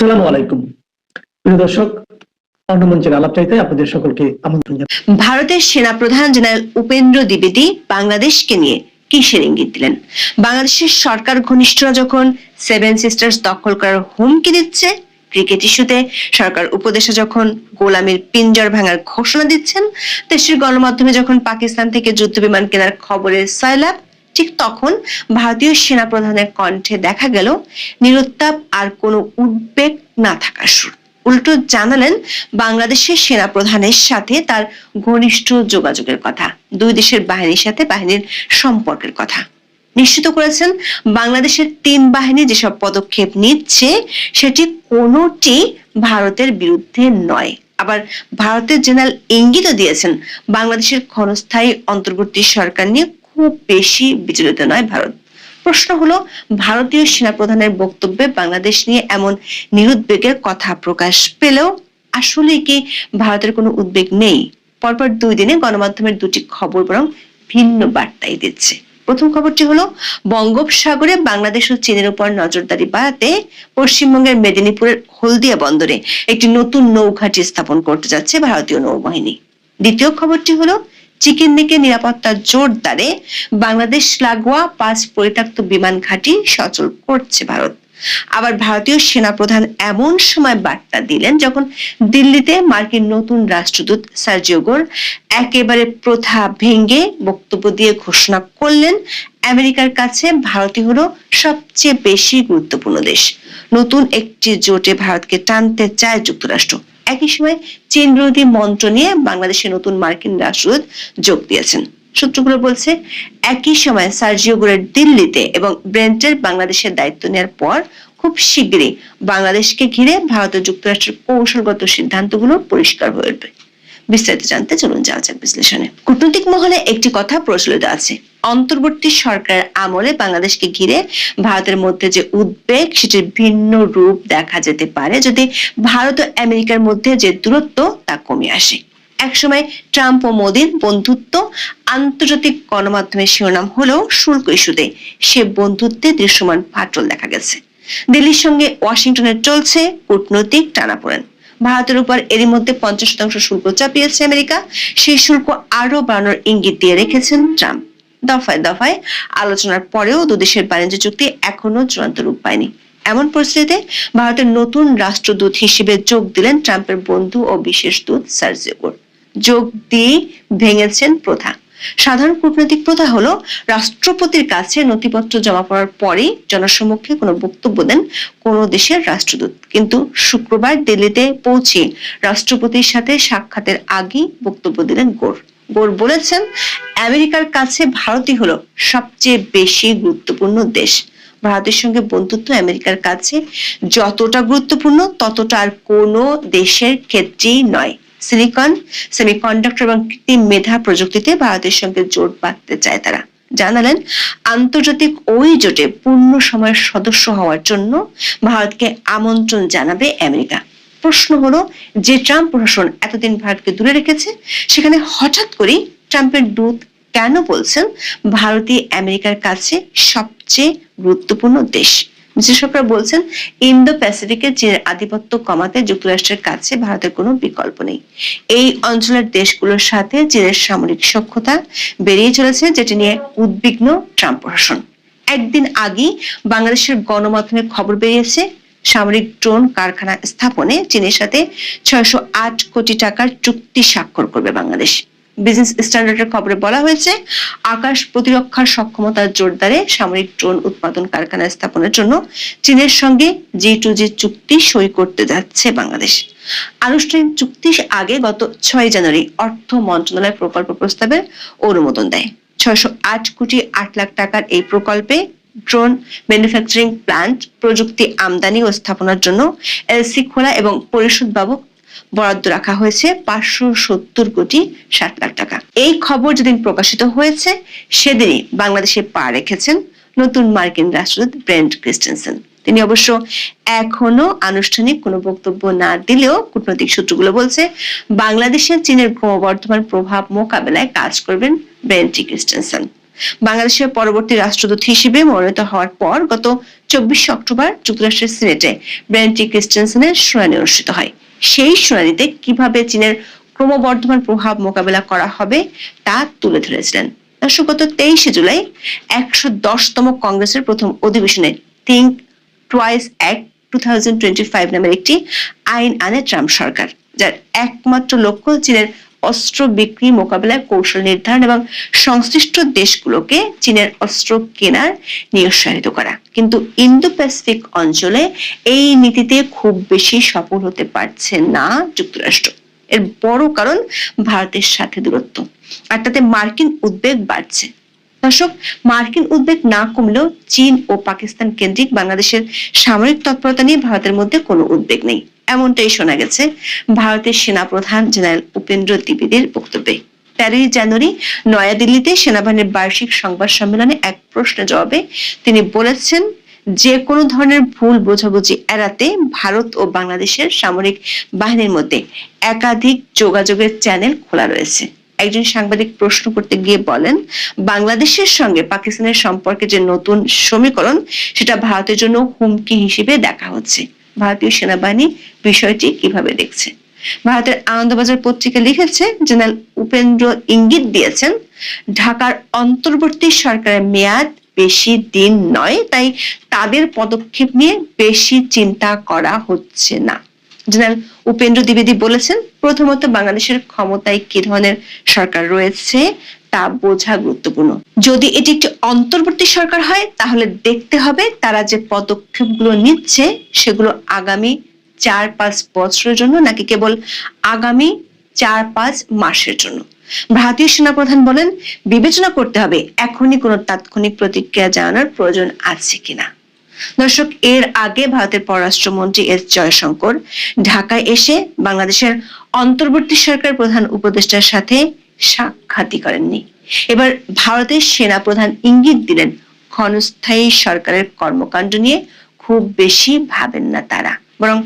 আসসালামু আলাইকুম। প্রিয় দর্শক, অন্য মঞ্চের আলাপ চাইতে আপনাদের সকলকে আমন্ত্রণ জানাই। ভারতের সেনাপ্রধান জেনারেল উপেন্দ্র দ্বিবেদী বাংলাদেশকে নিয়ে কিসের ইঙ্গিত দিলেন? বাংলাদেশের সরকার ঘনিষ্ঠরা যখন সেভেন সিস্টার্স দখল করার হুমকি দিচ্ছে, ক্রিকেট ইস্যুতে সরকার উপদেশে যখন গোলামের পিঞ্জর ভাঙার ঘোষণা দিচ্ছেন, দেশের গণমাধ্যমে যখন পাকিস্তান থেকে যুদ্ধ বিমান কেনার খবরের সয়লাভ ঠিক তখন ভারতীয় সেনাপ্রধানের কণ্ঠে দেখা গেল, নিরুত্তাপ আর কোনো উদ্বেগ না থাকার সুর উল্টো জানালেন বাংলাদেশের সেনাপ্রধানের সাথে তার ঘনিষ্ঠ যোগাযোগের কথা, দুই দেশের বাহিনীর সাথে বাহিনীর সম্পর্কের কথা। নিশ্চিত করেছেন বাংলাদেশের তিন বাহিনী যেসব পদক্ষেপ নিচ্ছে, সেটি কোনোটি ভারতের বিরুদ্ধে নয়। আবার ভারতের জেনারেল ইঙ্গিতও দিয়েছেন, বাংলাদেশের ক্ষণস্থায়ী অন্তর্বর্তী সরকার নিয়ে খুব বেশি বিচলিত নয় ভারত। প্রশ্ন হলো, ভারতীয় সেনাপ্রধানের বক্তব্যে বাংলাদেশ নিয়ে এমন নিরুদ্বেগের কথা প্রকাশ পেলেও আসলে কি ভারতের কোনো উদ্বেগ নেই? পরপর দুই দিনে গণমাধ্যমের দুটি খবর বরং ভিন্ন বার্তাই দিচ্ছে। প্রথম খবরটি হলো, বঙ্গোপসাগরে বাংলাদেশ ও চীনের উপর নজরদারি বাড়াতে পশ্চিমবঙ্গের মেদিনীপুরের হলদিয়া বন্দরে একটি নতুন নৌঘাঁটি স্থাপন করতে যাচ্ছে ভারতীয় নৌবাহিনী। দ্বিতীয় খবরটি হলো চিকেন নেকে নিরাপত্তা জোরদারে বাংলাদেশ লাগোয়া পাঁচ পরিত্যক্ত বিমান ঘাঁটি সচল করছে ভারত। আবার ভারতীয় সেনাপ্রধান এমন সময় বার্তা দিলেন যখন দিল্লিতে মার্কিন নতুন রাষ্ট্রদূত সার্জিও গোর একেবারে প্রথা ভেঙে বক্তব্য দিয়ে ঘোষণা করলেন, আমেরিকার কাছে ভারতই হলো সবচেয়ে বেশি গুরুত্বপূর্ণ দেশ। নতুন একটি জোটে ভারতকে টানতে চায় যুক্তরাষ্ট্র। একই সময় চীন বিরোধী মন্ত্র নিয়ে বাংলাদেশের নতুন মার্কিন রাষ্ট্রদূত যোগ দিয়েছেন। সূত্রগুলো বলছে, একই সময় সার্জিও গোরের দিল্লিতে এবং ব্রেন্টের বাংলাদেশের দায়িত্ব নেওয়ার পর খুব শীঘ্রই বাংলাদেশকে ঘিরে ভারত ও যুক্তরাষ্ট্রের কৌশলগত সিদ্ধান্তগুলো পরিষ্কার হয়ে উঠবে। বিস্তারিত জানতে চলুন যাওয়া যাক বিশ্লেষণে। কূটনৈতিক মহলে একটি কথা প্রচলিত আছে। অন্তর্বর্তী সরকারের আমলে বাংলাদেশকে ঘিরে ভারতের মধ্যে যে উদ্বেগ, সেটির ভিন্ন রূপ দেখা যেতে পারে যদি ভারত ও আমেরিকার মধ্যে যে দূরত্ব, তা কমে আসে। একসময় ট্রাম্প ও মোদীর বন্ধুত্ব আন্তর্জাতিক গণমাধ্যমের শিরোনাম হলেও শুল্ক ইস্যুতে সে বন্ধুত্বে দৃশ্যমান ফাটল দেখা গেছে। দিল্লির সঙ্গে ওয়াশিংটনের চলছে কূটনৈতিক টানাপোড়েন। ভারতের উপর এরই মধ্যে পঞ্চাশ শতাংশ শুল্ক চাপিয়েছে আমেরিকা। সেই শুল্ক আরও বাড়ানোর ইঙ্গিত দিয়ে রেখেছেন ট্রাম্প। দফায় দফায় আলোচনার পরেও দুদেশের বাণিজ্য চুক্তি এখনও চূড়ান্ত রূপ পায়নি। এমন পরিস্থিতিতে ভারতের নতুন রাষ্ট্রদূত হিসেবে যোগ দিলেন ট্রাম্পের বন্ধু ও বিশেষ দূত সার্জিও। যোগ দিয়ে ভেঙেছেন প্রথা। সাধারণ কূটনৈতিক প্রথা হলো, রাষ্ট্রপতির কাছে নথিপত্র জমা পড়ার পরেই জনসম্মুখে কোনো বক্তব্য দেন কোনো দেশের রাষ্ট্রদূত। কিন্তু শুক্রবার দিল্লিতে পৌঁছে রাষ্ট্রপতির সাথে সাক্ষাতের আগেই বক্তব্য দিলেন গোর। গোর বলেছেন, আমেরিকার কাছে ভারতই হলো সবচেয়ে বেশি গুরুত্বপূর্ণ দেশ। ভারতের সঙ্গে বন্ধুত্ব আমেরিকার কাছে যতটা গুরুত্বপূর্ণ, ততটা আর কোনো দেশের ক্ষেত্রেই নয়। সিলিকন সেমিকন্ডাক্টর এবং কৃত্রিম মেধা প্রযুক্তিতে ভারতের সঙ্গে জোট বাঁধতে চায় তারা। জানালেন, আন্তর্জাতিক ওই জোটে পূর্ণ সময়ের সদস্য হওয়ার জন্য ভারতকে আমন্ত্রণ জানাবে আমেরিকা। প্রশ্ন হলো, যে ট্রাম্প প্রশাসন এতদিন ভারতকে দূরে রেখেছে, সেখানে হঠাৎ করেই ট্রাম্পের দূত কেন বলছেন, ভারতই আমেরিকার কাছে সবচেয়ে গুরুত্বপূর্ণ দেশ? বিশেষজ্ঞরা বলছেন ইন্দো প্যাসিফিকে চীনের আধিপত্য কমাতে যুক্তরাষ্ট্রের কাছে ভারতের কোনো বিকল্প নেই। এই অঞ্চলের দেশগুলোর সাথে চীনের সামরিক সক্ষতা বেরিয়ে চলেছে, যেটি নিয়ে উদ্বিগ্ন ট্রাম্প প্রশাসন। একদিন আগেই বাংলাদেশের গণমাধ্যমে খবর বেরিয়েছে, সামরিক ড্রোন কারখানা স্থাপনে চীনের সাথে ছয়শো আট কোটি টাকার চুক্তি স্বাক্ষর করবে বাংলাদেশ। বিজনেস স্ট্যান্ডার্ডের খবরে বলা হয়েছে, আকাশ প্রতিরক্ষার সক্ষমতার জোরদারে সামরিক ড্রোন উৎপাদন কারখানা স্থাপনের জন্য চীনের সঙ্গে জি টু জি চুক্তি সই করতে যাচ্ছে বাংলাদেশ। আনুষ্ঠানিক চুক্তির আগে গত ছয় জানুয়ারি অর্থ মন্ত্রণালয় প্রকল্প প্রস্তাবের অনুমোদন দেয়। ছয়শো আট কোটি আট লাখ টাকার এই প্রকল্পে ড্রোন ম্যানুফ্যাকচারিং প্ল্যান্ট প্রযুক্তি আমদানি ও স্থাপনার জন্য এলসি খোলা এবং পরিশোধ বাবদ বরাদ্দ রাখা হয়েছে পাঁচশো সত্তর কোটি ষাট লাখ টাকা। এই খবর যেদিন প্রকাশিত হয়েছে, সেদিনই বাংলাদেশে পা রেখেছেন নতুন মার্কিন রাষ্ট্রদূত ব্রেন্ট ক্রিস্টেনসেন। তিনি অবশ্য এখনও আনুষ্ঠানিক কোনো বক্তব্য না দিলেও কূটনৈতিক সূত্রগুলো বলছে, বাংলাদেশে চীনের ক্রমবর্ধমান প্রভাব মোকাবেলায় কাজ করবেন ব্রেন্টি ক্রিস্টেনসেন। বাংলাদেশের পরবর্তী রাষ্ট্রদূত হিসেবে মনোনীত হওয়ার পর গত চব্বিশে অক্টোবর যুক্তরাষ্ট্রের সিনেটে ব্রেন্টি ক্রিস্টেনসেনের শুনানি অনুষ্ঠিত হয়। সেই শুনানিতে কীভাবে চীনের ক্রমবর্ধমান প্রভাব মোকাবেলা করা হবে তা তুলে ধরেছিলেন। দর্শক গত তেইশে জুলাই একশো দশতম কংগ্রেসের প্রথম অধিবেশনে think twice act two thousand twenty five নামের একটি আইন আনে ট্রাম্প সরকার, যার একমাত্র লক্ষ্য চীনের অস্ত্র বিক্রি মোকাবেলায় কৌশল নির্ধারণ এবং সংশ্লিষ্ট দেশগুলোকে চীনের অস্ত্র কেনার নিরুৎসাহিত করা। কিন্তু ইন্দো প্যাসিফিক অঞ্চলে এই নীতিতে খুব বেশি সফল হতে পারছে না যুক্তরাষ্ট্র। এর বড় কারণ ভারতের সাথে দূরত্ব। আর তাতে মার্কিন উদ্বেগ বাড়ছে। দর্শক, মার্কিন উদ্বেগ না কমলেও চীন ও পাকিস্তান কেন্দ্রিক বাংলাদেশের সামরিক তৎপরতা নিয়ে ভারতের মধ্যে কোনো উদ্বেগ নেই। এমনটাই শোনা গেছে ভারতের সেনাপ্রধান জেনারেল উপেন্দ্র দ্বিবেদীর বক্তব্যে। তেরোই জানুয়ারি নয়াদিল্লিতে সেনাবাহিনীর বার্ষিক সংবাদ সম্মেলনে এক প্রশ্নের জবাবে তিনি বলেছেন, যে কোনো ধরনের ভুল বোঝাবুঝি এড়াতে ভারত ও বাংলাদেশের সামরিক বাহিনীর মধ্যে একাধিক যোগাযোগের চ্যানেল খোলা রয়েছে। একজন সাংবাদিক প্রশ্ন করতে গিয়ে বলেন, বাংলাদেশের সঙ্গে পাকিস্তানের সম্পর্কে যে নতুন সমীকরণ, সেটা ভারতের জন্য হুমকি হিসেবে দেখা হচ্ছে। ভারতীয় সেনাবাহিনী বিষয়টি কীভাবে দেখছে? ভারতের আনন্দবাজার পত্রিকা লিখেছে, জেনারেল উপেন্দ্র ইঙ্গিত দিয়েছেন, ঢাকার অন্তর্বর্তী সরকারের মেয়াদ বেশি দিন নয়, তাই তাদের পদক্ষেপ নিয়ে বেশি চিন্তা করা হচ্ছে না। জেনারেল উপেন্দ্র দ্বিবেদী বলেছেন, প্রথমত বাংলাদেশের ক্ষমতায় কি ধরনের সরকার রয়েছে তা বোঝা গুরুত্বপূর্ণ। যদি এটি একটি অন্তর্বর্তী সরকার হয়, তাহলে দেখতে হবে তারা যে পদক্ষেপগুলো নিচ্ছে, সেগুলো আগামী চার পাঁচ বছরের জন্য নাকি কেবল আগামী চার পাঁচ মাসের জন্য। ভারতীয় সেনাপ্রধান বলেন, বিবেচনা করতে হবে এখনই কোনো তাৎক্ষণিক প্রতিক্রিয়া জানানোর প্রয়োজন আছে কিনা। দর্শক, এর আগে ভারতের পররাষ্ট্রমন্ত্রী এস জয়শঙ্কর ঢাকায় এসে বাংলাদেশের অন্তর্বর্তী সরকার প্রধান উপদেষ্টার সাথে সাক্ষাৎই করেননি। এবার ভারতের সেনা প্রধান ইঙ্গিত দিলেন, ক্ষণস্থায়ী সরকারের কর্মকাণ্ড নিয়ে খুব বেশি ভাবেন না তারা। বরং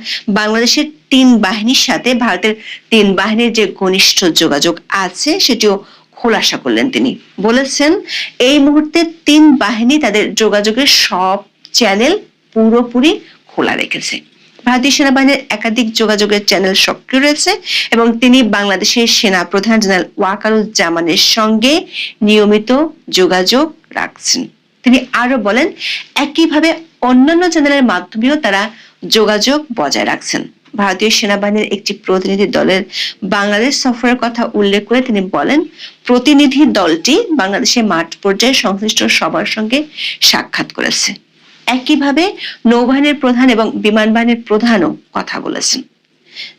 বাংলাদেশের তিন বাহিনীর সাথে ভারতের তিন বাহিনীর যে ঘনিষ্ঠ যোগাযোগ আছে, সেটিও খোলাসা করলেন তিনি। বলেছেন, এই মুহূর্তে তিন বাহিনী তাদের যোগাযোগের সব চ্যানেল পুরোপুরি খোলা রেখেছে। ভারতীয় সেনাবাহিনীর একাধিক যোগাযোগের চ্যানেল সক্রিয় রয়েছে এবং তিনি বাংলাদেশের সেনা প্রধান জেনারেল ওয়াকারুজ্জামানের সঙ্গে নিয়মিত যোগাযোগ রাখছেন। তিনি আরও বলেন, একইভাবে অন্যান্য চ্যানেলের মাধ্যমেও তারা যোগাযোগ বজায় রাখছেন। ভারতীয় সেনাবাহিনীর একটি প্রতিনিধি দলের বাংলাদেশ সফরের কথা উল্লেখ করে তিনি বলেন, প্রতিনিধি দলটি বাংলাদেশে মাঠ পর্যায়ে সংশ্লিষ্ট সবার সঙ্গে সাক্ষাৎ করেছে। একইভাবে নৌবাহিনীর প্রধান এবং বিমান বাহিনীর প্রধানও কথা বলেছেন।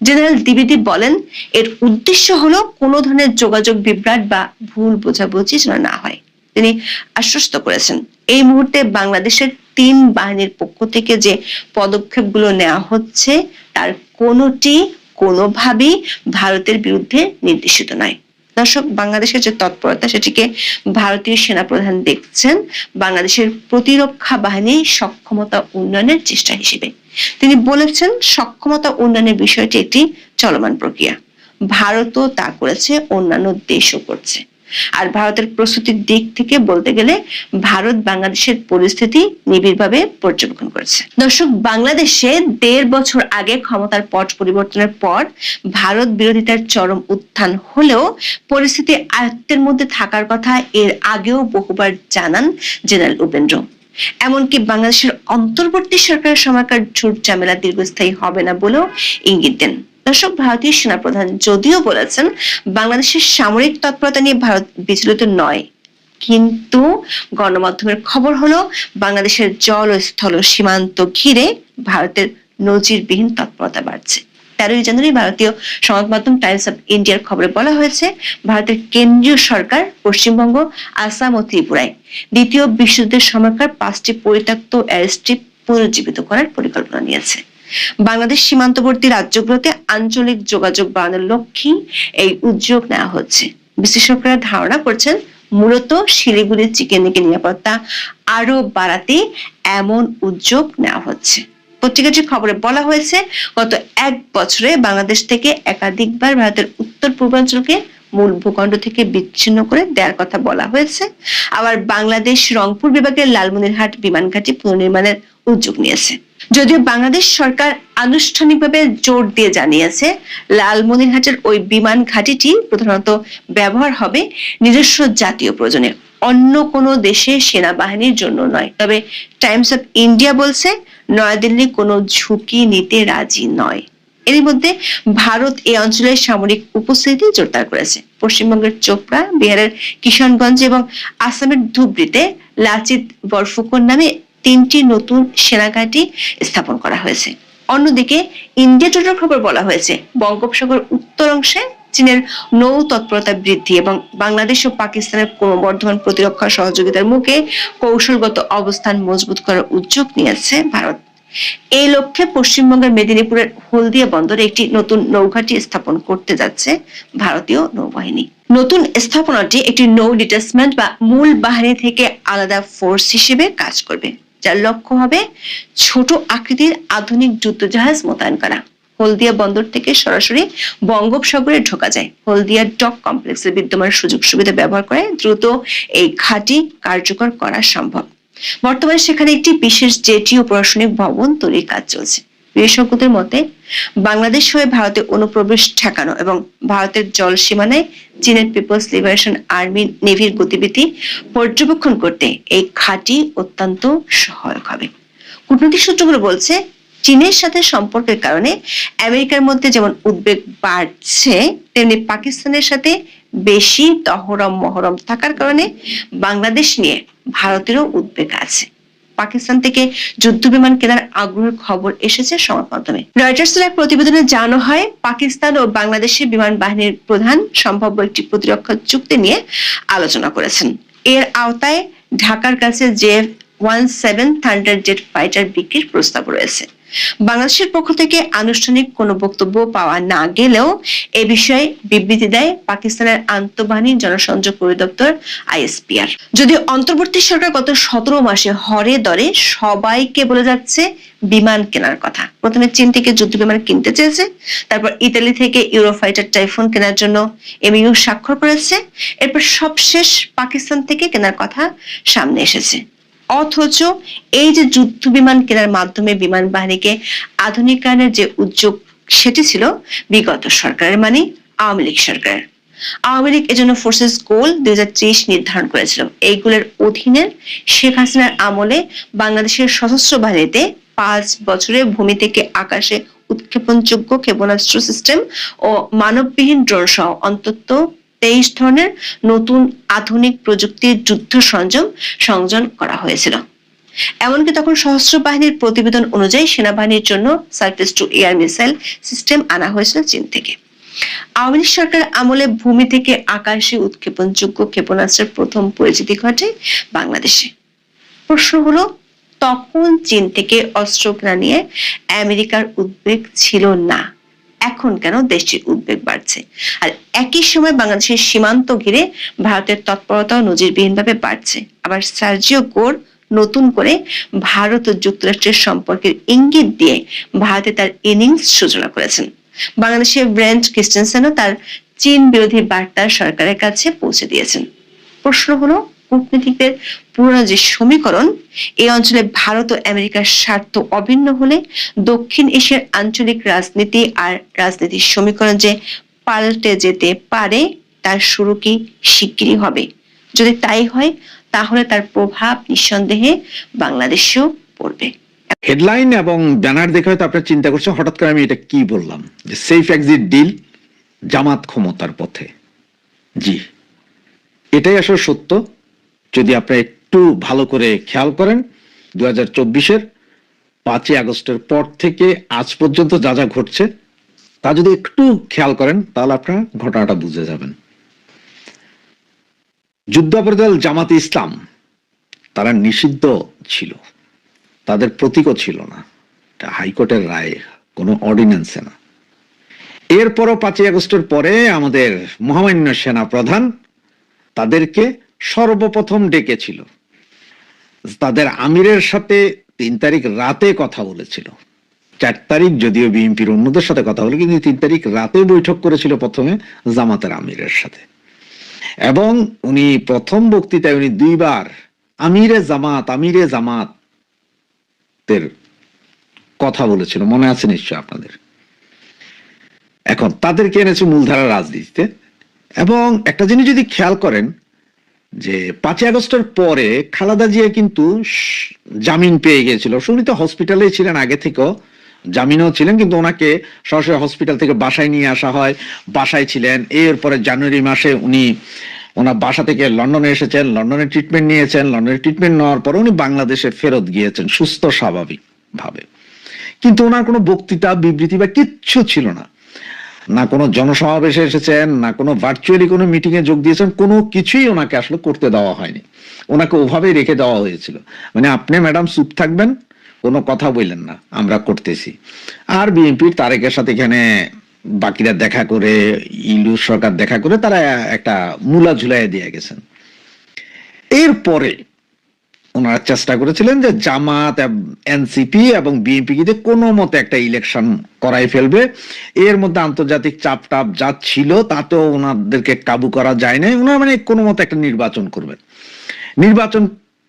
জেনারেল দ্বিবেদী বলেন, এর উদ্দেশ্য হলো কোনো ধরনের যোগাযোগ বিভ্রাট বা ভুল বোঝাবুঝি যেন না হয়। তিনি আশ্বস্ত করেছেন, এই মুহূর্তে বাংলাদেশের তিন বাহিনীর পক্ষ থেকে যে পদক্ষেপগুলো নেওয়া হচ্ছে, তার কোনোটি কোনোভাবেই ভারতের বিরুদ্ধে নির্দেশিত নয়। দর্শক, বাংলাদেশের যে তৎপরতা সেটিকে ভারতীয় সেনাপ্রধান দেখছেন বাংলাদেশের প্রতিরক্ষা বাহিনীর সক্ষমতা উন্নয়নের চেষ্টা হিসেবে। তিনি বলেছেন, সক্ষমতা উন্নয়নের বিষয়টি একটি চলমান প্রক্রিয়া। ভারতও তা করেছে, অন্যান্য দেশও করছে। আর ভারতের প্রস্তুতির দিক থেকে বলতে গেলে ভারত বাংলাদেশের পরিস্থিতি নিবিড়ভাবে পর্যবেক্ষণ করেছে। দর্শক, বাংলাদেশে দেড় বছর আগে ক্ষমতার পট পরিবর্তনের পর ভারত বিরোধিতার চরম উত্থান হলেও পরিস্থিতি আয়ত্তের মধ্যে থাকার কথা এর আগেও বহুবার জানান জেনারেল উপেন্দ্র। এমনকি বাংলাদেশের অন্তর্বর্তী সরকারের সময়কার ঝুট ঝামেলা দীর্ঘস্থায়ী হবে না বলেও ইঙ্গিত দেন। দর্শক, ভারতীয় সেনাপ্রধান যদিও বলেছেন, বাংলাদেশের সামরিক তৎপরতা নিয়ে ভারত বিচলিত নয়। কিন্তু গণমাধ্যমের খবর হলো, বাংলাদেশের জল ও স্থল সীমান্ত ঘিরে ভারতের নজিরবিহীন তৎপরতা বাড়ছে। তেরোই জানুয়ারি ভারতীয় সংবাদ মাধ্যম টাইমস অফ ইন্ডিয়ার খবরে বলা হয়েছে, ভারতের কেন্দ্রীয় সরকার পশ্চিমবঙ্গ, আসাম ও ত্রিপুরায় দ্বিতীয় বিশ্বযুদ্ধের সময়কার পাঁচটি পরিত্যক্ত এয়ারস্ট্রিপ পুনরুজ্জীবিত করার পরিকল্পনা নিয়েছে। বাংলাদেশ সীমান্তবর্তী রাজ্যগুলোতে আঞ্চলিক যোগাযোগ বাড়ানোর লক্ষ্যে এই উদ্যোগ নেওয়া হচ্ছে। বিশেষজ্ঞরা ধারণা করছেন, মূলত শিলিগুড়ির চিকেনিকে নিরাপত্তা আরও বাড়াতে এমন উদ্যোগ নেওয়া হচ্ছে। পত্রিকাটির খবরে বলা হয়েছে, গত এক বছরে বাংলাদেশ থেকে একাধিকবার ভারতের উত্তর পূর্বাঞ্চলকে মূল ভূখণ্ড থেকে বিচ্ছিন্ন করে দেওয়ার কথা বলা হয়েছে। আবার বাংলাদেশ রংপুর বিভাগের লালমনিরহাট বিমান ঘাঁটি পুনর্নির্মাণের উদ্যোগ নিয়েছে। যদিও বাংলাদেশ সরকার আনুষ্ঠানিকভাবে জোর দিয়ে জানিয়েছে, লালমনিরহাটের ওই বিমান ঘাঁটিটি প্রধানত ব্যবহার হবে নিজস্ব জাতীয় প্রয়োজনে, অন্য কোনো দেশে সেনাবাহিনীর জন্য নয়। তবে টাইমস অফ ইন্ডিয়া বলছে, নয়াদিল্লি কোনো ঝুঁকি নিতে রাজি নয়। এরই মধ্যে ভারত এই অঞ্চলের সামরিক উপস্থিতি জোরদার করেছে। পশ্চিমবঙ্গের চোপড়া, বিহারের কিষানগঞ্জ এবং আসামের ধুবড়িতে লাচিত বরফুকন নামে তিনটি নতুন সেনাঘাঁটি স্থাপন করা হয়েছে। অন্যদিকে ইন্ডিয়া টুডের খবর বলা হয়েছে, বঙ্গোপসাগর উত্তর অংশে চীনের নৌ তৎপরতা বৃদ্ধি এবং বাংলাদেশ ও পাকিস্তানের ক্রমবর্ধমান প্রতিরক্ষা সহযোগিতার মুখে কৌশলগত অবস্থান মজবুত করার উদ্যোগ নিয়েছে ভারত। এই লক্ষ্যে পশ্চিমবঙ্গের মেদিনীপুরের হলদিয়া বন্দরে একটি নতুন নৌঘাটি স্থাপন করতে যাচ্ছে ভারতীয় নৌবাহিনী। নতুন স্থাপনাটি একটি নৌ ডিটাচমেন্ট বা মূল বাহিনী থেকে আলাদা ফোর্স হিসেবে কাজ করবে। যার লক্ষ্য হবে ছোট আকৃতির আধুনিক যুদ্ধজাহাজ মোতায়েন করা। হলদিয়া বন্দর থেকে সরাসরি বঙ্গোপসাগরে ঢোকা যায়। হলদিয়া ডক কমপ্লেক্সের বিদ্যমান সুযোগ সুবিধা ব্যবহার করে দ্রুত এই ঘাঁটি কার্যকর করা সম্ভব। বর্তমানে সেখানে একটি বিশেষ জেটি ও প্রশাসনিক ভবন তৈরির কাজ চলছে। বিশেষজ্ঞদের মতে বাংলাদেশ হয়ে ভারতে অনুপ্রবেশ ঠেকানো এবং ভারতের জল সীমানায় চীনের পিপলস লিবারেশন আর্মি নেভির গতিবিধি পর্যবেক্ষণ করতে এই ঘাঁটি অত্যন্ত সহায়ক হবে। কূটনৈতিক সূত্রগুলো বলছে, চীনের সাথে সম্পর্কের কারণে আমেরিকার মধ্যে যেমন উদ্বেগ বাড়ছে, তেমনি পাকিস্তানের সাথে বেশি তহরম মহরম থাকার কারণে বাংলাদেশ নিয়ে ভারতেরও উদ্বেগ আছে। পাকিস্তান থেকে যুদ্ধ বিমান কেনার আগ্রহের খবর এসেছে সংবাদ মাধ্যমে। রয়টার্সের এক প্রতিবেদনে জানানো হয়, পাকিস্তান ও বাংলাদেশের বিমান বাহিনীর প্রধান সম্ভাব্য একটি প্রতিরক্ষা চুক্তি নিয়ে আলোচনা করেছেন। এর আওতায় ঢাকার কাছে যে one seven thunder jet fighter বিক্রির প্রস্তাব রয়েছে। বাংলাদেশের পক্ষ থেকে আনুষ্ঠানিক কোনো বক্তব্য পাওয়া না গেলেও এ বিষয়ে বিবৃতি দেয় পাকিস্তানের আন্তঃবাহিনী জনসংযোগ পরিদপ্তর আইএসপিআর। যদি অন্তর্বর্তী সরকার গত সতেরো মাসে হরে দরে সবাইকে বলে যাচ্ছে বিমান কেনার কথা। প্রথমে চীন থেকে যুদ্ধ বিমান কিনতে চেয়েছে, তারপর ইতালি থেকে ইউরোফাইটার টাইফুন কেনার জন্য এমইউ স্বাক্ষর করেছে। এরপর সবশেষ পাকিস্তান থেকে কেনার কথা সামনে এসেছে। অথচ এই যে যুদ্ধ বিমান কেনার মাধ্যমে বিমান বাহিনীকে আধুনিকায়নের যে উদ্যোগ, সেটি ছিল বিগত সরকারের মানে আওয়ামী লীগ সরকার আওয়ামী লীগ এজন্য ফোর্সেস গোল দুই নির্ধারণ করেছিল। এইগুলোর অধীনে শেখ হাসিনার আমলে বাংলাদেশের সশস্ত্র বাহিনীতে পাঁচ বছরে ভূমি থেকে আকাশে উৎক্ষেপণযোগ্য ক্ষেপণাস্ত্র সিস্টেম ও মানববিহীন ড্রোন সহ অন্তত তেইশ ধরনের নতুন আধুনিক প্রযুক্তির যুদ্ধ সরঞ্জাম সংযোজন করা হয়েছিল। এমনকি তখন সশস্ত্র বাহিনীর প্রতিবেদন অনুযায়ী সেনাবাহিনীর জন্য surface to air missile system আনা হয়েছিল চীন থেকে। আওয়ামী লীগ সরকার আমলে ভূমি থেকে আকাশে উৎক্ষেপণযোগ্য ক্ষেপণাস্ত্রের প্রথম পরিচিতি ঘটে বাংলাদেশে। প্রশ্ন হলো, তখন চীন থেকে অস্ত্র কেনা নিয়ে আমেরিকার উদ্বেগ ছিল না। এখন কেন দেশটির উদ্বেগ বাড়ছে? আর একই সময় বাংলাদেশের সীমান্ত ঘিরে ভারতের তৎপরতাও নজিরবিহীনভাবে বাড়ছে। আবার সার্জিও গোর নতুন করে ভারত ও যুক্তরাষ্ট্রের সম্পর্কের ইঙ্গিত দিয়ে ভারতে তার ইনিংস সূচনা করেছেন। বাংলাদেশের ব্র্যান্ড ক্রিস্টেনসেনও তার চীন বিরোধী বার্তা সরকারের কাছে পৌঁছে দিয়েছেন। প্রশ্ন হলো কূটনীতিকদের পুরনো যে সমীকরণ, এই অঞ্চলে ভারত ও আমেরিকার স্বার্থ অভিন্ন হলে দক্ষিণ এশিয়ার আঞ্চলিক রাজনীতি আর রাজনীতির সমীকরণ যে পাল্টে যেতে পারে, তার শুরু কি শিগগিরই হবে। যদি তাই হয়, তাহলে তার প্রভাব নিঃসন্দেহে বাংলাদেশেও পড়বে। হেডলাইন এবং ব্যানার দেখে হয়তো আপনার চিন্তা করছেন, হঠাৎ করে আমি এটা কি বললাম? যে সেফ এক্সিট ডিল জামাত ক্ষমতার পথে। জি, এটাই আসলে সত্য। যদি আপনারা একটু ভালো করে খেয়াল করেন দু হাজার চব্বিশের পাঁচই আগস্টের পর থেকে আজ পর্যন্ত যা যা ঘটছে, তা যদি একটু খেয়াল করেন, তাহলে আপনারা ঘটনাটা বুঝে যাবেন। যুদ্ধাপরাধ জামাতে ইসলাম, তারা নিষিদ্ধ ছিল। তাদের প্রতীকও ছিল না। হাইকোর্টের রায়ে, কোনো অর্ডিন্যান্সে না। এরপরও পাঁচই আগস্টের পরে আমাদের মহামান্য সেনা প্রধান তাদেরকে সর্বপ্রথম ডেকেছিল। তাদের আমিরের সাথে তিন তারিখ রাতে কথা বলেছিল। চার তারিখ যদিও বিএনপির অন্যদের সাথে কথা বলে, কিন্তু তিন তারিখ রাতে বৈঠক করেছিল প্রথমে জামাতের আমিরের সাথে। এবং উনি প্রথম বক্তৃতায় উনি দুইবার আমিরে জামাত, আমিরে জামাতের কথা বলেছিল। মনে আছে নিশ্চয় আপনাদের? এখন তাদেরকে এনেছে মূলধারা রাজনীতিতে। এবং একটা জিনিস যদি খেয়াল করেন যে পাঁচই আগস্টের পরে খালাদা জিয়া কিন্তু জামিন পেয়ে গিয়েছিল। উনি তো হসপিটালে ছিলেন আগে থেকেও, জামিনও ছিলেন, কিন্তু ওনাকে সরাসরি হসপিটাল থেকে বাসায় নিয়ে আসা হয়। বাসায় ছিলেন, এরপরে জানুয়ারি মাসে উনি ওনার বাসা থেকে লন্ডনে এসেছেন, লন্ডনে ট্রিটমেন্ট নিয়েছেন। লন্ডনে ট্রিটমেন্ট নেওয়ার পর উনি বাংলাদেশে ফেরত গিয়েছেন, সুস্থ স্বাভাবিক ভাবে কিন্তু ওনার কোনো বক্তৃতা, বিবৃতি বা কিচ্ছু ছিল না। না কোনো জনসমাবেশে এসেছেন, না কোনো ভার্চুয়ালি কোনো মিটিং এ যোগ দিয়েছেন, কোনো কিছুই ওনাকে আসলে করতে দেওয়া হয়নি। ওনাকে ওভাবেই রেখে দেওয়া হয়েছিল। মানে আপনি ম্যাডাম চুপ থাকবেন, কোনো কথা বললেন না, আমরা করতেছি। আর বিএনপির তারেকের সাথে এখানে বাকিরা দেখা করে, ইলু সরকার দেখা করে, তারা একটা মূলা ঝুলাই দিয়ে গেছেন। এরপরে ওনারা চেষ্টা করেছিলেন যে জামাত এনসিপি এবং বিএনপি কিন্তু কোনো মতে একটা ইলেকশন করাই ফেলবে। এর মধ্যে আন্তর্জাতিক চাপ টাপ যা ছিল তাতেও ওনাদেরকে কাবু করা যায় নাই ওনারা মানে কোনো মতে একটা নির্বাচন করবেন। নির্বাচন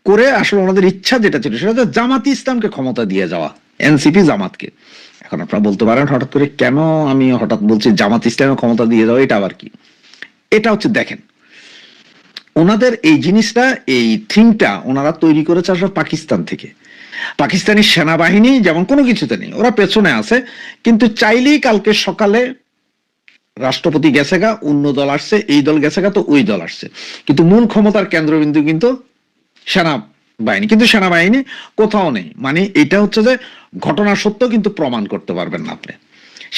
করে আসলে ওনাদের ইচ্ছা যেটা ছিল সেটা হচ্ছে জামাত ইসলামকে ক্ষমতা দিয়ে যাওয়া, এনসিপি জামাতকে। এখন আপনারা বলতে পারেন হঠাৎ করে কেন আমি হঠাৎ বলছি জামাত ইসলামের ক্ষমতা দিয়ে যাওয়া, এটা আবার কি? এটা হচ্ছে দেখেন ওনাদের এই জিনিসটা, এই থিমটা ওনারা তৈরি করেছে আসলে পাকিস্তান থেকে। পাকিস্তানি সেনাবাহিনী যেমন কোনো কিছুতে নেই, ওরা পেছনে আছে, কিন্তু চাইলেই কালকে সকালে রাষ্ট্রপতি গেছে গা, অন্য দল আসছে, এই দল গেছে গা, তো ওই দল আসছে। কিন্তু মূল ক্ষমতার কেন্দ্রবিন্দু কিন্তু সেনা বাহিনী কিন্তু সেনাবাহিনী কোথাও নেই। মানে এটা হচ্ছে যে ঘটনা সত্য কিন্তু প্রমাণ করতে পারবেন না আপনি।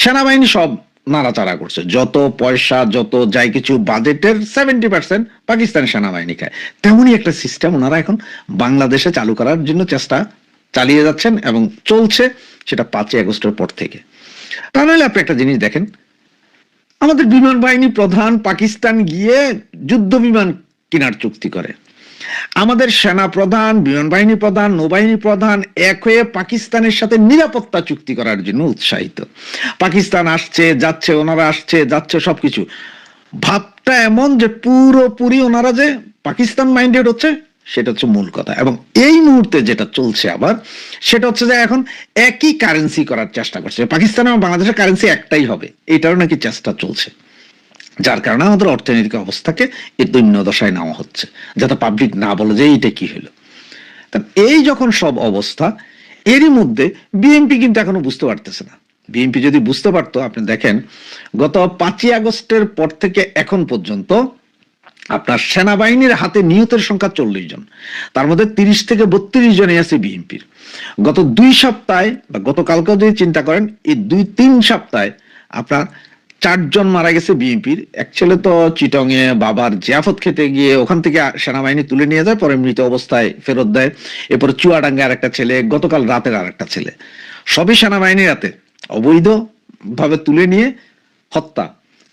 সেনাবাহিনী সব নাড়াচাড়া করছে। যত পয়সা, যত যাই কিছু বাজেটের সেভেন্টি পার্সেন্ট পাকিস্তানি সেনাবাহিনী খায়। তেমনই একটা সিস্টেম ওনারা এখন বাংলাদেশে চালু করার জন্য চেষ্টা চালিয়ে যাচ্ছেন এবং চলছে সেটা পাঁচই আগস্টের পর থেকে। তা নাহলে আপনি একটা জিনিস দেখেন, আমাদের বিমান বাহিনী প্রধান পাকিস্তান গিয়ে যুদ্ধ বিমান কেনার চুক্তি করে। আমাদের সেনা প্রধান বিমান বাহিনী প্রধান, নৌবাহিনী প্রধান এক হয়ে পাকিস্তানের সাথে নিরাপত্তা চুক্তি করার জন্য উৎসাহিত। পাকিস্তান আসছে, যাচ্ছে, ওনারা আসছে, যাচ্ছে সবকিছু। ভাবটা এমন যে পুরোপুরি ওনারা যে পাকিস্তান মাইন্ডেড হচ্ছে, সেটা হচ্ছে মূল কথা। এবং এই মুহূর্তে যেটা চলছে আবার, সেটা হচ্ছে যে এখন একই কারেন্সি করার চেষ্টা করছে। পাকিস্তান এবং বাংলাদেশের কারেন্সি একটাই হবে। এটারও নাকি চেষ্টা চলছে। যার কারণে আমাদের অর্থনৈতিক অবস্থাকে এই দৈন্য দশায় নেওয়া হচ্ছে, যাতে পাবলিক না বলে যে এইটা কি হলো। এই যখন সব অবস্থা, এরই মধ্যে বিএনপি কিন্তু এখনও বুঝতে পারতেছে না। বিএনপি যদি বুঝতে পারতো, আপনি দেখেন, গত পাঁচই আগস্টের পর থেকে এখন পর্যন্ত আপনার সেনাবাহিনীর হাতে নিহতের সংখ্যা চল্লিশ জন, তার মধ্যে তিরিশ থেকে বত্রিশ জনই আছে বিএনপির গত দুই সপ্তাহে, বা গতকালকেও যদি চিন্তা করেন, এই দুই তিন সপ্তাহে আপনার চারজন মারা গেছে বিএনপির। এক ছেলে তো চিটং এ বাবার জিয়াফত খেতে গিয়ে ওখান থেকে সেনাবাহিনী তুলে নিয়ে যায়, পরে মৃত অবস্থায় ফেরত দেয়। এরপর আর একটা ছেলে, গতকাল রাতের আর একটা ছেলে। সবই সেনাবাহিনী রাতে অবৈধ ভাবে তুলে নিয়ে হত্যা।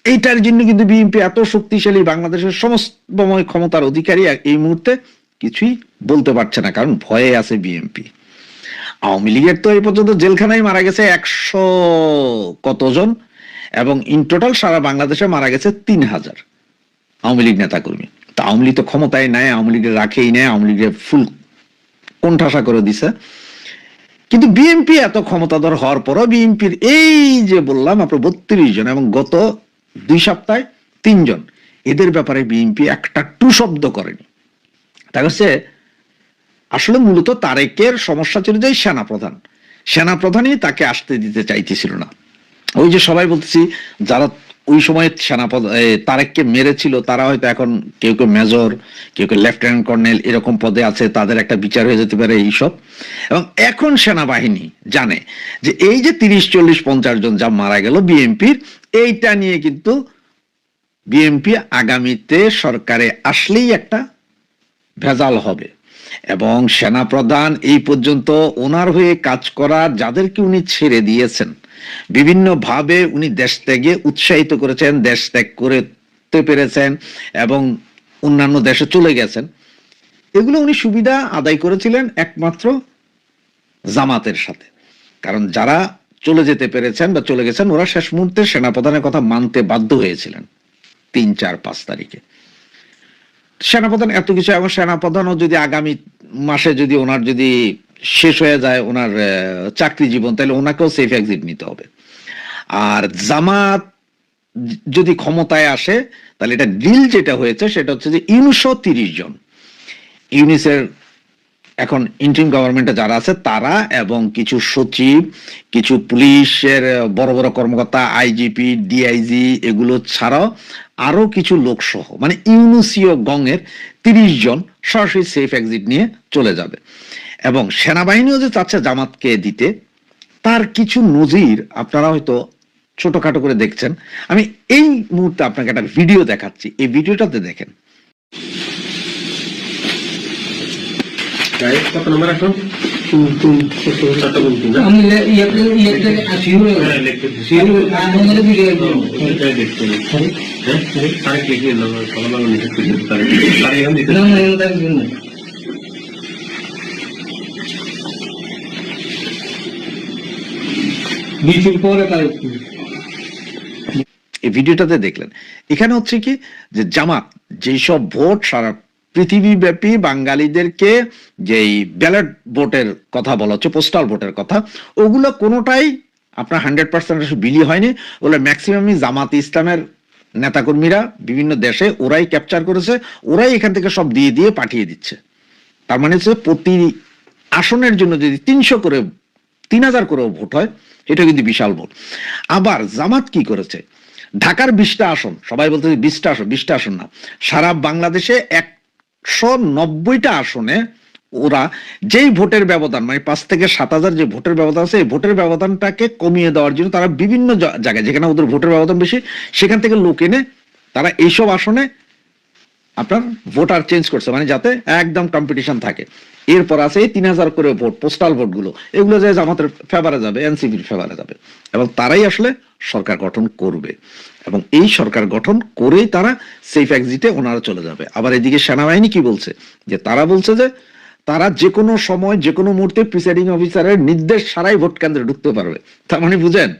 এইটার জন্য কিন্তু বিএনপি এত শক্তিশালী, বাংলাদেশের সমস্তময় ক্ষমতার অধিকারী। এই মুহূর্তে কিছুই বলতে পারছে না, কারণ ভয়ে আছে বিএনপি। আওয়ামী লীগের তো এই পর্যন্ত জেলখানায় মারা গেছে একশো কতজন? এবং ইন টোটাল সারা বাংলাদেশে মারা গেছে তিন হাজার আওয়ামী লীগ নেতা কর্মী তা আওয়ামী লীগ তো ক্ষমতায় নেয় আওয়ামী লীগের রাখেই নেয় আওয়ামী লীগের ফুল কোণঠাসা করে দিছে। কিন্তু বিএনপি এত ক্ষমতাধর হওয়ার পরও বিএনপির এই যে বললাম, আপনার বত্রিশ জন এবং গত দুই সপ্তাহে তিনজন এদের ব্যাপারে বিএনপি একটা টু শব্দ করেনি। তা হচ্ছে, আসলে মূলত তারেকের সমস্যা ছিল যে সেনা প্রধান সেনা প্রধানই তাকে আসতে দিতে চাইতেছিল না। ওই যে সবাই বলতেছি, যারা ওই সময় সেনাপদ তারেককে মেরেছিল, তারা হয়তো এখন কেউ কেউ মেজর, কেউ কেউ লেফটেন্যান্ট কর্নেল এরকম পদে আছে, তাদের একটা বিচার হয়ে যেতে পারে এইসব। এবং এখন সেনাবাহিনী জানে যে এই যে তিরিশ, চল্লিশ, পঞ্চাশ জন যা মারা গেল বিএনপির, এইটা নিয়ে কিন্তু বিএনপি আগামীতে সরকারে আসলেই একটা ভেজাল হবে। এবং সেনাপ্রধান এই পর্যন্ত ওনার হয়ে কাজ করার যাদেরকে উনি ছেড়ে দিয়েছেন বিভিন্ন ভাবে উনি দেশ ত্যাগে উৎসাহিত করেছেন দেশ ত্যাগ করতে পেরেছেন এবং অন্যান্য দেশে চলে গেছেন। এগুলো উনি সুবিধা আদায় করেছিলেন একমাত্র জামাতের সাথে। কারণ যারা চলে যেতে পেরেছেন বা চলে গেছেন, ওরা শেষ মুহূর্তে সেনাপ্রধানের কথা মানতে বাধ্য হয়েছিলেন তিন, চার, পাঁচ তারিখে। সেনাপ্রধান এত কিছু, এবং সেনাপ্রধানও যদি আগামী মাসে যদি ওনার যদি শেষ হয়ে যায় ওনার চাকরি জীবন তাহলে ওনাকেও সেফ এক্সিট নিতে হবে। আর জামাত যদি ক্ষমতায় আসে, তাহলে এটা ডিল যেটা হয়েছে, সেটা হচ্ছে যে ইউনিশো তিরিশ জন। ইউনিসের এখন ইন্টারিম গভর্নমেন্টে যারা আছে, তারা এবং কিছু সচিব, কিছু পুলিশের বড় বড় কর্মকর্তা আইজিপি ডিআইজি এগুলো ছাড়াও আরও কিছু লোকসহ মানে ইউনুসীয় গঙের তিরিশ জন সরাসরি সেফ এক্সিট নিয়ে চলে যাবে। এবং সেনাবাহিনীও যে চাচ্ছে জামাতকে দিতে তার কিছু নজির আপনারা হয়তো ছোটখাটো করে দেখছেন। আমি এই মুহূর্তে আপনাকে একটা ভিডিও দেখাচ্ছি। এই ভিডিওটাতে দেখেন। গায়ে কত নম্বর এখন চারটা বলছি না আমি ইয়াতে ইয়াতে আসি হয়ে হ্যাঁ, লিখতেছি। আমাদের ভিডিও এটাই দেখতে হবে। হ্যাঁ? তারিখ লিখিয়ে নাও, সকাল বেলা লিখে দিতে তারিখ। তারিখ এখন দিতে না না তার জন্য পরে এই ভিডিওটাতে দেখলেন। এখানে হচ্ছে কি, যে জামাত যেসব ভোট সারা পৃথিবীব্যাপী বাঙালিদেরকে যেই ব্যালট ভোটের কথা বলা হচ্ছে, পোস্টাল ভোটের কথা, ওগুলো কোনোটাই আপনার হান্ড্রেড পার্সেন্ট বিলি হয়নি। ওগুলো ম্যাক্সিমামই জামাত ইসলামের নেতাকর্মীরা বিভিন্ন দেশে ওরাই ক্যাপচার করেছে, ওরাই এখান থেকে সব দিয়ে দিয়ে পাঠিয়ে দিচ্ছে। তার মানে হচ্ছে প্রতি আসনের জন্য যদি তিনশো করে তিন হাজার করেও ভোট হয়, এটা কিন্তু বিশাল ভোট। আবার জামাত কি করেছে? ঢাকার বিশটা আসন, সবাই বলতে বিশটা আসন বিশটা আসন না, সারা বাংলাদেশে একশো নব্বইটা আসনে ওরা যেই ভোটের ব্যবধান মানে পাঁচ থেকে সাত হাজার যে ভোটের ব্যবধান আছে, এই ভোটের ব্যবধানটাকে কমিয়ে দেওয়ার জন্য তারা বিভিন্ন জায়গায়, যেখানে ওদের ভোটের ব্যবধান বেশি, সেখান থেকে লোক এনে তারা এইসব আসনে আপনার ভোটার চেঞ্জ করছে মানে যাতে একদম কম্পিটিশন থাকে। এরপর আছে তিন হাজার করে ভোট পোস্টাল ভোটগুলো। এগুলো যে জামাতের ফেভারে যাবে, এনসিপির ফেভারে যাবে। এবং তারাই আসলে সরকার গঠন করবে। এবং এই সরকার গঠন করেই তারা সেফ এক্সিটে ওনারা চলে যাবে। আবার এদিকে সেনাবাহিনী কি বলছে? যে তারা বলছে যে তারা যে কোনো সময়, যে কোনো মুহূর্তে প্রিসাইডিং অফিসারের নির্দেশ ছাড়াই ভোট কেন্দ্রে ঢুকতে পারবে। তার মানে বুঝেন?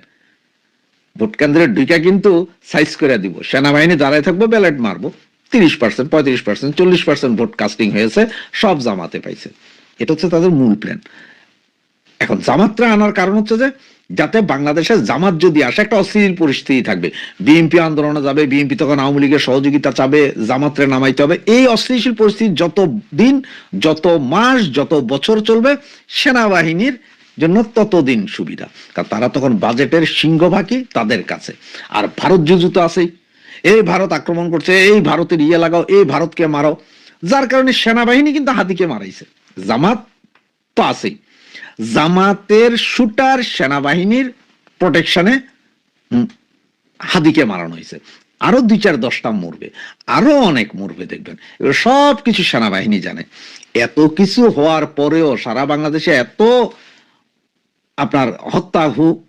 ভোট কেন্দ্রের ঢুকা কিন্তু সাইজ করে দিব। সেনাবাহিনী দাঁড়ায় থাকব ব্যালেট মারবো। তিরিশ পার্সেন্ট, পঁয়ত্রিশ পার্সেন্ট, চল্লিশ পার্সেন্ট ভোট কাস্টিং হয়েছে, সব জামাতে পাইছে। এটা হচ্ছে তাদের মূল প্ল্যান এখন জামাতরা আনার কারণ হচ্ছে যে, যাতে বাংলাদেশে জামাত যদি আসে, একটা অস্থির পরিস্থিতি থাকবে। বিএনপি আন্দোলনে যাবে বিএনপি তখন আওয়ামী লীগের সহযোগিতা চাবে, জামাতরে নামাইতে হবে। এই অস্থিতিশীল পরিস্থিতি যত দিন যত মাস, যত বছর চলবে, সেনাবাহিনীর জন্য ততদিন সুবিধা। কারণ তারা তখন বাজেটের সিংহভাগই তাদের কাছে। আর ভারত যুজু তো আছেই। এই ভারত আক্রমণ করছে, এই ভারতের ইয়ে লাগাও, এই ভারতকে মারো যার কারণে সেনাবাহিনী কিন্তু হাতিকে মারাইছে। জামাত তো আছেই। জামাতের শুটার সেনাবাহিনীর প্রোটেকশনে হাদিকে মারানো হয়েছে। আরও দুই চার দশটা মরবে, আরও অনেক মরবে, দেখবেন। সব কিছু সেনাবাহিনী জানে। এত কিছু হওয়ার পরেও সারা বাংলাদেশে এত আপনার হত্যা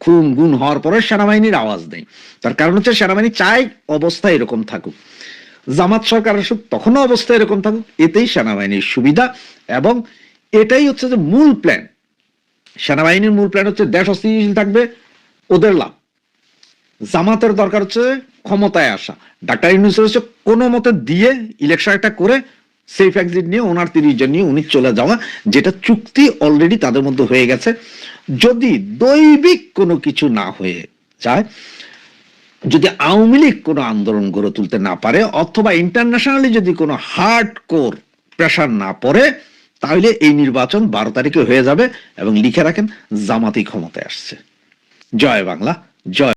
খুন, গুণ হওয়ার পরে সেনাবাহিনীর আওয়াজ নেই। তার কারণ হচ্ছে সেনাবাহিনী চাই অবস্থা এরকম থাকুক। জামাত সরকার আসুক, তখনও অবস্থা এরকম থাকুক, এতেই সেনাবাহিনীর সুবিধা এবং এটাই হচ্ছে যে মূল প্ল্যান সেনাবাহিনীর মূল প্ল্যান হচ্ছে দেশ অস্থিতিশীল থাকবে, ওদের লাভ। জামাতের দরকার হচ্ছে ক্ষমতায় আসা। ডাক্তার ইউনুসের হচ্ছে কোনো মতে দিয়ে ইলেকশন একটা করে সেফ এক্সিট নিয়ে ওনার তিরিশ জন নিয়ে উনি চলে যাওয়া, যেটা চুক্তি অলরেডি তাদের মধ্যে হয়ে গেছে। যদি দৈবিক কোনো কিছু না হয়ে যায়, যদি আওয়ামী লীগ কোনো আন্দোলন গড়ে তুলতে না পারে, অথবা ইন্টারন্যাশনালি যদি কোনো হার্ড কোর প্রেশার না পড়ে, তাহলে এই নির্বাচন বারো তারিখে হয়ে যাবে এবং লিখে রাখেন জামাতি ক্ষমতায় আসছে। জয় বাংলা, জয়